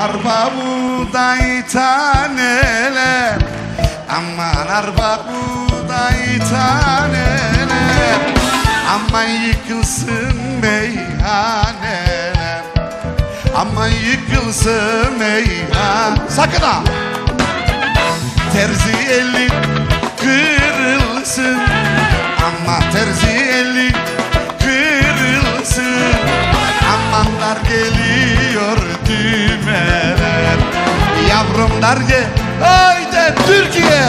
Arpa buğday taneler Aman arpa buğday taneler Aman yıkılsın meyhaneler Aman yıkılsın meyhan Sakın ha! Terzi eli kırılsın Ama terzi eli Gel Haydi Türkiye